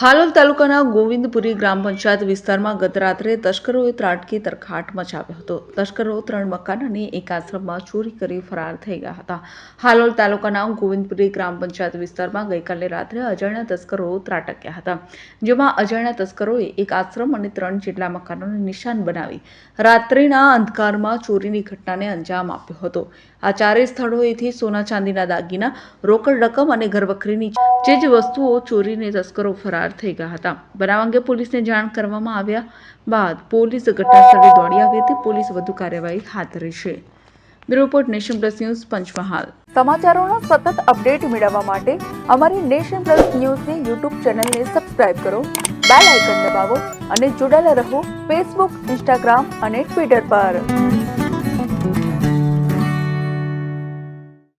હાલોલ તાલુકાના ગોવિંદપુરી ગ્રામ પંચાયત વિસ્તારમાં ગત રાત્રે તસ્કરોએ ત્રાટકી તરખાટ મચાવ્યો હતો. તસ્કરો ત્રણ મકાન અને એક આશ્રમમાં ચોરી કરી ફરાર થઈ ગયા હતા. હાલોલ તાલુકાના ગોવિંદપુરી ગ્રામ પંચાયત વિસ્તારમાં ગઈકાલે રાત્રે અજાણ્યા તસ્કરો ત્રાટક્યા હતા, જેમાં અજાણ્યા તસ્કરોએ એક આશ્રમ અને ત્રણ જેટલા મકાનોને નિશાન બનાવી રાત્રિના અંધકારમાં ચોરીની ઘટનાને અંજામ આપ્યો હતો. આ ચારેય સ્થળોએથી સોના ચાંદીના દાગીના, રોકડ રકમ અને ઘરવખરીની જે જ વસ્તુઓ ચોરીને તસ્કરો ફરાર થઈ ગયા હતા. બનાવ અંગે પોલીસને જાણ કરવામાં આવ્યા બાદ પોલીસ ઘટના સ્થળે દોડી આવી હતી. પોલીસ વધુ કાર્યવાહી હાથ ધરી છે. Bureau report nation plus news Panchmahal. સમાચારોના સતત અપડેટ મેળવવા માટે અમારી નેશન પ્લસ ન્યૂઝની યુટ્યુબ ચેનલને સબસ્ક્રાઇબ કરો, બેલ આઇકન દબાવો અને જોડાયેલા રહો ફેસબુક, ઇન્સ્ટાગ્રામ અને ટ્વિટર પર.